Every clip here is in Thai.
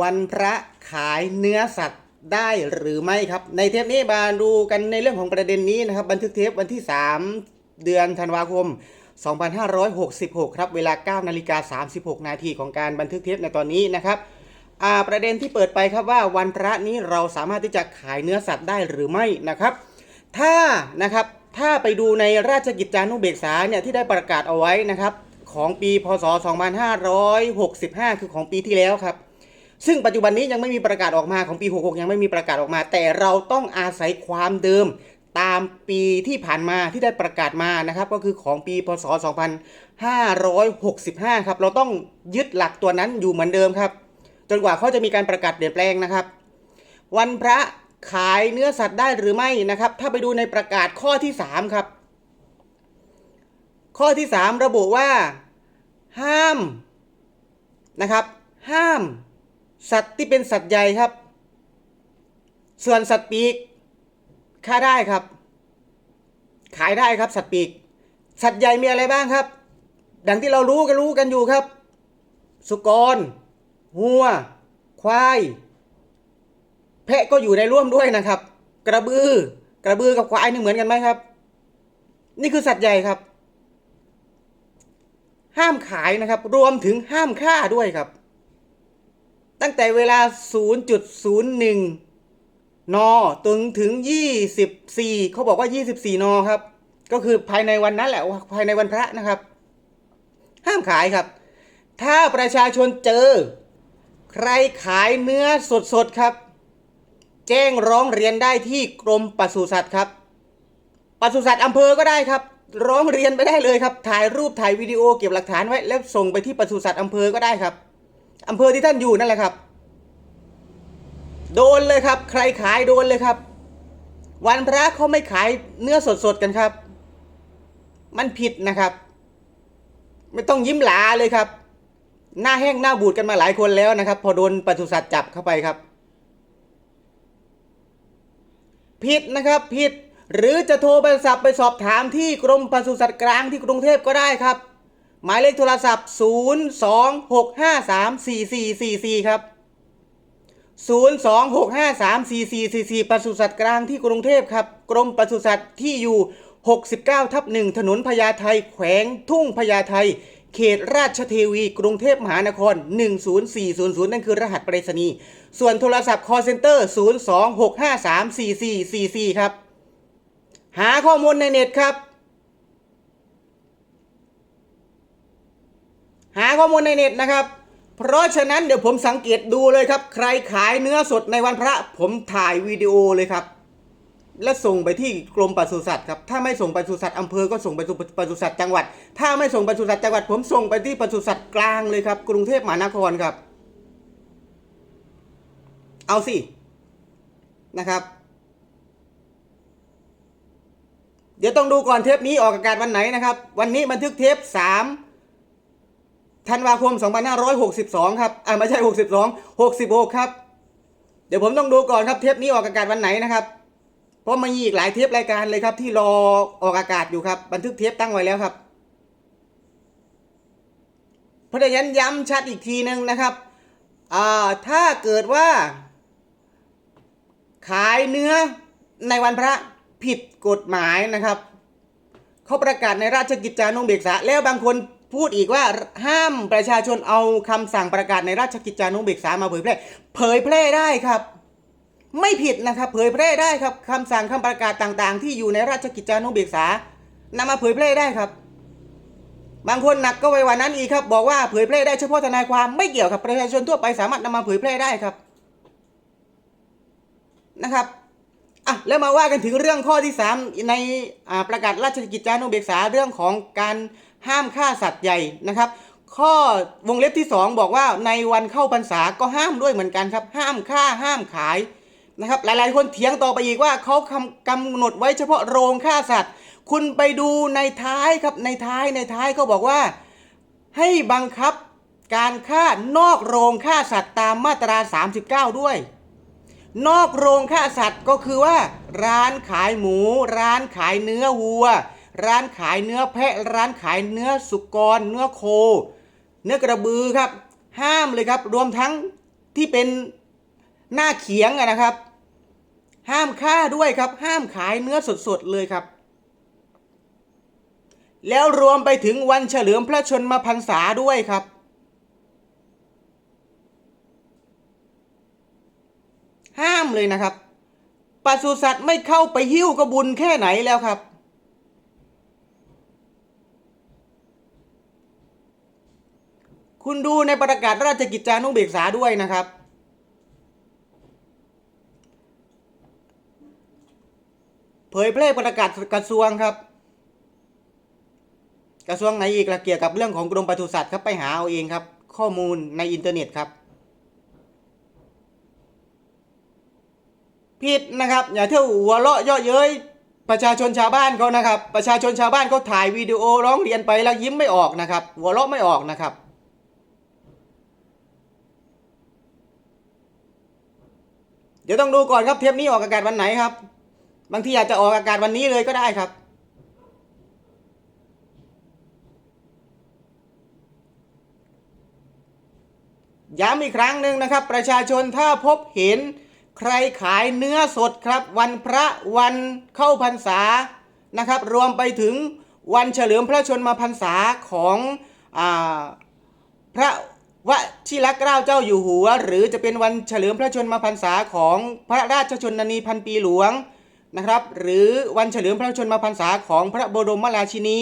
วันพระขายเนื้อสัตว์ได้หรือไม่ครับ ในเทปนี้มาดูกันในเรื่องของประเด็นนี้นะครับ บันทึกเทปวันที่ 3 เดือนธันวาคม 2566 ครับ เวลา 9 นาฬิกา 36 นาทีของการบันทึกเทปในตอนนี้นะครับประเด็นที่เปิดไปครับว่าวันพระนี้เราสามารถที่จะขายเนื้อสัตว์ได้หรือไม่นะครับ ถ้านะครับถ้าไปดูในราชกิจจานุเบกษาเนี่ยที่ได้ประกาศเอาไว้นะครับ ของปีพศ 2565 คือของปีที่แล้วครับ ซึ่งปัจจุบันนี้ยังไม่มีประกาศออกมาของปี 66 ยังไม่มีประกาศออกมา แต่เราต้องอาศัยความเดิมตามปีที่ผ่านมาที่ได้ประกาศมานะครับ ก็คือของปีพศ 2565 ครับ เราต้องยึดหลักตัวนั้นอยู่เหมือนเดิมครับ จนกว่าเขาจะมีการประกาศเปลี่ยนแปลงนะครับ วันพระขายเนื้อสัตว์ได้หรือไม่นะครับ ถ้าไปดูในประกาศข้อที่ 3 ครับ ข้อที่ 3 ระบุว่า ห้ามนะครับ ห้าม สัตว์ที่เป็นสัตว์ใหญ่ครับ ส่วนสัตว์ปีกฆ่าได้ครับ ขายได้ครับสัตว์ปีก สัตว์ใหญ่มีอะไรบ้างครับ ดังที่เรารู้กันรู้กันอยู่ครับ สุกรวัว ควาย แพะก็อยู่ในร่วมด้วยนะครับ กระบือ กระบือกับควายนี่เหมือนกันไหมครับ นี่คือสัตว์ใหญ่ครับ ห้ามขายนะครับ รวมถึงห้ามฆ่าด้วยครับ ตั้งแต่เวลา 0.01นตึงถึง 24 เขาบอกว่า 24 น ครับ ก็คือภายในวันนั้นแหละ ภายในวันพระนะครับ ห้ามขายครับ ถ้าประชาชนเจอ ใครขายเนื้อสดๆ ครับ แจ้งร้องเรียนได้ที่กรมปศุสัตว์ครับปศุสัตว์อำเภอก็ได้ครับ ร้องเรียนไปได้เลยครับ ถ่ายรูปถ่ายวิดีโอเก็บหลักฐานไว้ แล้วส่งไปที่ปศุสัตว์อำเภอก็ได้ครับ อำเภอที่ท่านอยู่นั่นแหละครับ โดนเลยครับ ใครขายโดนเลยครับ วันพระเขาไม่ขายเนื้อสดๆกันครับ มันผิดนะครับ ไม่ต้องยิ้มหลาเลยครับ หน้าแห้งหน้าบูดกันมาหลายคนแล้วนะครับ พอโดนปศุสัตว์จับเข้าไปครับ ผิดนะครับผิดหรือจะโทรไปสับไปสอบถามที่กรมปศุสัตว์กลางที่กรุงเทพก็ได้ครับ หมายเลขโทรศัพท์ 026534444 ครับ 026534444ปศุสัตว์กลางที่กรุงเทพครับ กรมปศุสัตว์ที่อยู่ 69 ทับ1ถนนพญาไทแขวงทุ่งพญาไทเขตราชเทวี กรุงเทพมหานคร 10400 นั่นคือรหัสไปรษณีย์ ส่วนโทรศัพท์ call center 026534444 ครับ หาข้อมูลในเน็ตครับ หา ข้อมูลในเน็ตนะครับ เพราะฉะนั้นเดี๋ยวผมสังเกตดูเลยครับ ใครขายเนื้อสดในวันพระ ผมถ่ายวิดีโอเลยครับ และส่งไปที่กรมปศุสัตว์ครับ ถ้าไม่ส่งปศุสัตว์อำเภอก็ส่งไปปศุสัตว์จังหวัด ถ้าไม่ส่งปศุสัตว์จังหวัด ผมส่งไปที่ปศุสัตว์กลางเลยครับ กรุงเทพมหานครครับ เอาสินะครับเดี๋ยวต้องดูก่อนเทปนี้ออกอากาศวันไหนนะครับ วันนี้บันทึกเทป 3 ธันวาคม 2562 ครับ อ่าไม่ใช่ 62 66 ครับ เดี๋ยวผมต้องดูก่อนครับเทปนี้ออกอากาศวันไหนนะครับ เพราะมันมีอีกหลายเทปรายการเลยครับ ที่รอออกอากาศอยู่ครับ บันทึกเทปตั้งไว้แล้วครับ เพราะฉะนั้นย้ำชัดอีกทีหนึ่งนะครับ อ่า ถ้าเกิดว่า ขายเนื้อในวันพระผิดกฎหมายนะครับ เขาประกาศในราชกิจจานุเบกษาแล้วบางคน พูดอีกว่าห้ามประชาชนเอาคำสั่งประกาศในราชกิจจานุเบกษามาเผยแพร่ เผยแพร่ได้ครับ ไม่ผิดนะครับเผยแพร่ได้ครับคำสั่งคำประกาศต่างๆ ที่อยู่ในราชกิจจานุเบกษานำมาเผยแพร่ได้ครับ บางคนหนักก็ไปกว่านั้นอีกครับ บอกว่าเผยแพร่ได้เฉพาะทนายความไม่เกี่ยวกับประชาชนทั่วไปสามารถนำมาเผยแพร่ได้ครับนะครับอะแล้วมาว่ากันถึงเรื่องข้อที่ 3 ในประกาศราชกิจจานุเบกษาเรื่องของการ ห้ามฆ่าสัตว์ใหญ่นะครับ ข้อวงเล็บที่ 2 บอกว่าในวันเข้าพรรษาก็ห้ามด้วยเหมือนกันครับ ห้ามฆ่าห้ามขายนะครับหลายๆ คนเถียงต่อไปอีกว่าเขาคำกำหนดไว้เฉพาะโรงฆ่าสัตว์ คุณไปดูในท้ายครับในท้ายในท้ายเขาบอกว่า ให้บังคับการฆ่านอกโรงฆ่าสัตว์ตามมาตรา 39 ด้วย นอกโรงฆ่าสัตว์ก็คือว่า ร้านขายหมู ร้านขายเนื้อวัว ร้านขายเนื้อแพะ ร้านขายเนื้อสุกร เนื้อโค เนื้อกระบือครับ ห้ามเลยครับ รวมทั้งที่เป็นหน้าเขียงอะนะครับ ห้ามฆ่าด้วยครับ ห้ามขายเนื้อสดๆเลยครับ แล้วรวมไปถึงวันเฉลิมพระชนมพรรษาด้วยครับห้ามเลยนะครับปศุสัตว์ไม่เข้าไปหิ้วก็บุญแค่ไหนแล้วครับ คุณดูในประกาศราชกิจจานุเบกษาด้วยนะครับ เผยแพร่ประกาศกระทรวงครับ กระทรวงไหนอีกละเกี่ยวกับเรื่องของกรมปศุสัตว์ครับไปหาเอาเองครับ ข้อมูลในอินเทอร์เน็ตครับผิดนะครับ อย่าเที่ยวหัวเราะเยาะเย้ยประชาชนชาวบ้านเขานะครับ ประชาชนชาวบ้านเขาถ่ายวิดีโอร้องเรียนไปแล้วยิ้มไม่ออกนะครับ หัวเราะไม่ออกนะครับ ดี๋ยวต้องดูก่อนครับเทปนี้ออกอากาศวันไหนครับ บางทีอาจจะออกอากาศวันนี้เลยก็ได้ครับ ย้ำอีกครั้งหนึ่งนะครับ ประชาชนถ้าพบเห็นใครขายเนื้อสดครับ วันพระวันเข้าพรรษานะครับ รวมไปถึงวันเฉลิมพระชนมพรรษาของอพระว ชิรเกล้าเจ้าอยู่หัว หรือจะเป็นวันเฉลิมพระชนมพรรษาของพระราชชนนีพันปีหลวงนะครับ หรือวันเฉลิมพระชนมพรรษาของพระบรมราชินี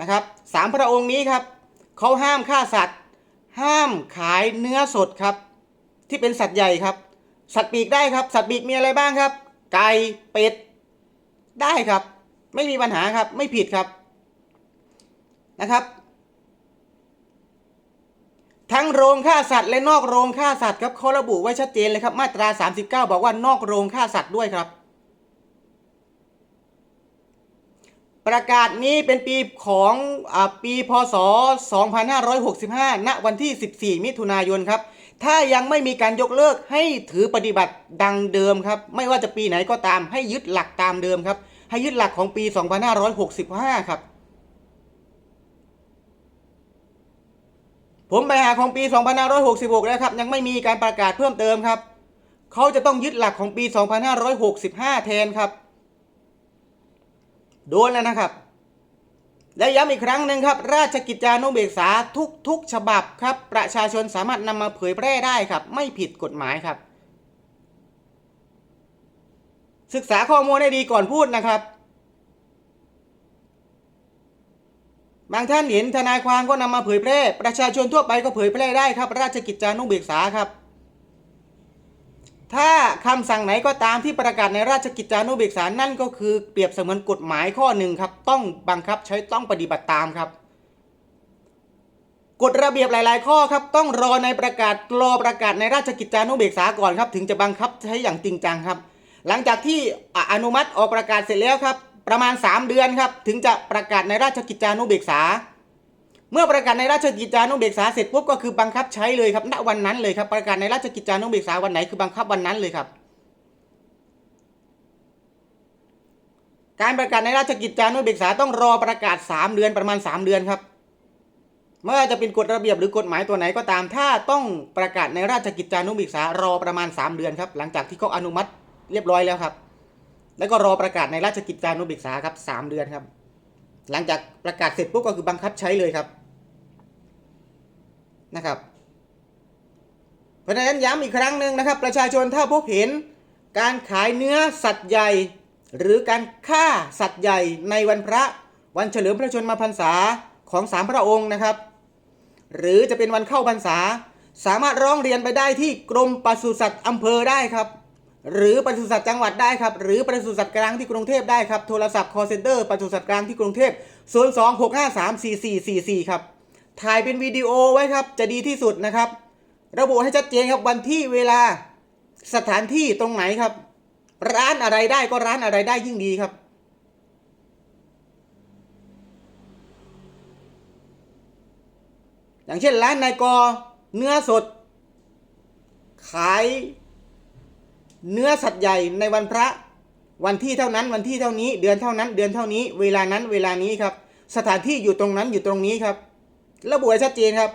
นะครับสามพระองค์นี้ครับเขาห้ามฆ่าสัตว์ ห้ามขายเนื้อสดครับ ที่เป็นสัตว์ใหญ่ครับ สัตว์ปีกได้ครับ สัตว์ปีกมีอะไรบ้างครับ ไก่เป็ดได้ครับ ไม่มีปัญหาครับไม่ผิดครับนะครับ ทั้งโรงฆ่าสัตว์และนอกโรงฆ่าสัตว์ครับเขาระบุไว้ชัดเจนเลยครับ มาตรา 39 บอกว่านอกโรงฆ่าสัตว์ด้วยครับ ประกาศนี้เป็นปีของอาปีพศ 2565 ณ วันที่ 14 มิถุนายนครับ ถ้ายังไม่มีการยกเลิกให้ถือปฏิบัติดังเดิมครับ ไม่ว่าจะปีไหนก็ตามให้ยึดหลักตามเดิมครับ ให้ยึดหลักของปี 2565 ครับ ผมไปหาของปี 2566 แล้วครับ ยังไม่มีการประกาศเพิ่มเติมครับ เขาจะต้องยึดหลักของปี 2565 แทนครับ โดนแล้วนะครับ และย้ำอีกครั้งหนึ่งครับ ราชกิจจานุเบกษาทุกทุกฉบับครับ ประชาชนสามารถนำมาเผยแพร่ได้ครับ ไม่ผิดกฎหมายครับ ศึกษาข้อมูลให้ดีก่อนพูดนะครับ บางท่านเห็นทนายความก็นำมาเผยแพร่ ประชาชนทั่วไปก็เผยแพร่ได้ครับ ราชกิจจานุเบกษาครับ ถ้าคำสั่งไหนก็ตามที่ประกาศในราชกิจจานุเบกษานั่นก็คือเปรียบเสมือนกฎหมายข้อหนึ่งครับ ต้องบังคับใช้ต้องปฏิบัติตามครับกฎระเบียบหลาย ๆ ข้อครับ ต้องรอในประกาศรอประกาศในราชกิจจานุเบกษาก่อนครับ ถึงจะบังคับใช้อย่างจริงจังครับ หลังจากที่อนุมัติออกประกาศเสร็จแล้วครับ ประมาณ 3 เดือนครับถึงจะประกาศในราชกิจจานุเบกษา เมื่อประกาศในราชกิจจานุเบกษาเสร็จปุ๊บก็คือบังคับใช้เลยครับณวันนั้นเลยครับประกาศในราชกิจจานุเบกษาวันไหนคือบังคับวันนั้นเลยครับ การประกาศในราชกิจจานุเบกษาต้องรอประกาศ 3 เดือนประมาณ 3 เดือนครับไม่ว่าจะเป็นกฎระเบียบหรือกฎหมายตัวไหนก็ตาม ถ้าต้องประกาศในราชกิจจานุเบกษารอประมาณ 3 เดือนครับหลังจากที่เขาอนุมัติเรียบร้อยแล้วครับ แล้วก็รอประกาศในราชกิจจานุเบกษาครับสามเดือนครับ หลังจากประกาศเสร็จปุ๊บก็คือบังคับใช้เลยครับนะครับ เพราะฉะนั้นย้ำอีกครั้งหนึ่งนะครับ ประชาชนถ้าพบเห็นการขายเนื้อสัตว์ใหญ่ หรือการฆ่าสัตว์ใหญ่ในวันพระวันเฉลิมพระชนมพรรษาของสามพระองค์นะครับ หรือจะเป็นวันเข้าพรรษา สามารถร้องเรียนไปได้ที่กรมปศุสัตว์อำเภอได้ครับ หรือปศุสัตว์จังหวัดได้ครับ หรือปศุสัตว์กลางที่กรุงเทพได้ครับ โทรศัพท์ call center ปศุสัตว์กลางที่กรุงเทพ 026534444 ครับ ถ่ายเป็นวิดีโอไว้ครับ จะดีที่สุดนะครับ ระบุให้ชัดเจนครับวันที่เวลาสถานที่ตรงไหนครับ ร้านอะไรได้ก็ร้านอะไรได้ยิ่งดีครับอย่างเช่นร้านนายกเนื้อสด ขาย เนื้อสัตว์ใหญ่ในวันพระวันที่เท่านั้นวันที่เท่านี้เดือนเท่านั้นเดือนเท่านี้ เวลานั้นเวลานี้ครับ สถานที่อยู่ตรงนั้นอยู่ตรงนี้ครับ ระบุให้ชัดเจนครับ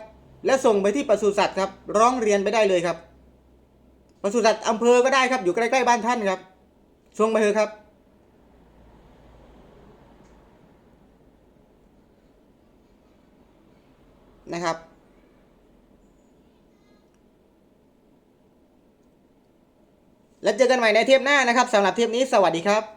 และส่งไปที่ปศุสัตว์ครับ ร้องเรียนไปได้เลยครับปศุสัตว์อำเภอก็ได้ครับ อยู่ใกล้ๆบ้านท่านครับส่งมาเถอะครับ นะครับ แล้วเจอกันใหม่ในเทปหน้านะครับสำหรับเทปนี้สวัสดีครับ